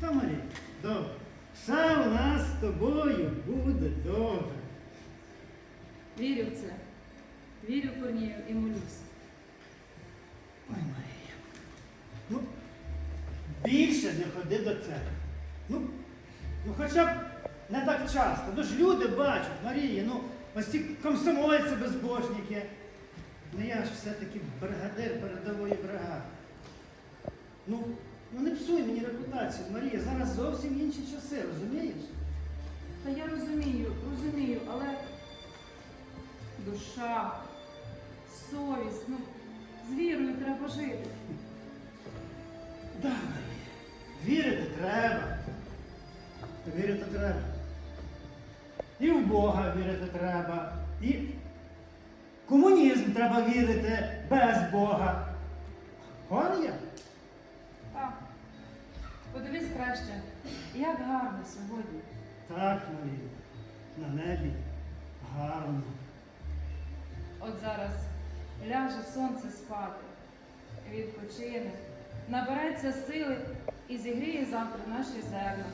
Та Марія, добре. Все у нас з тобою буде добре. Вірю в це. Вірю в Корнію і молюсь. Ой, Марія. Ну, більше не ходи до церкви. Ну, ну хоча б не так часто. Ну ж люди бачать, Марія, ну, ось ці комсомольці безбожники. Ну я ж все-таки бригадир бригади. Ну, не псуй мені репутацію, Марія, зараз зовсім інші часи, розумієш? Та я розумію, розумію, але душа, совість, ну, з вірою треба жити. Да, Марія. Вірити треба. Вірити треба. І в Бога вірити треба. І в комунізм треба вірити без Бога. Гон я? Краще, як гарно сьогодні. Так, Марія. На небі гарно. От зараз ляже сонце спати, відпочине, набереться сили і зігріє завтра наші зерна.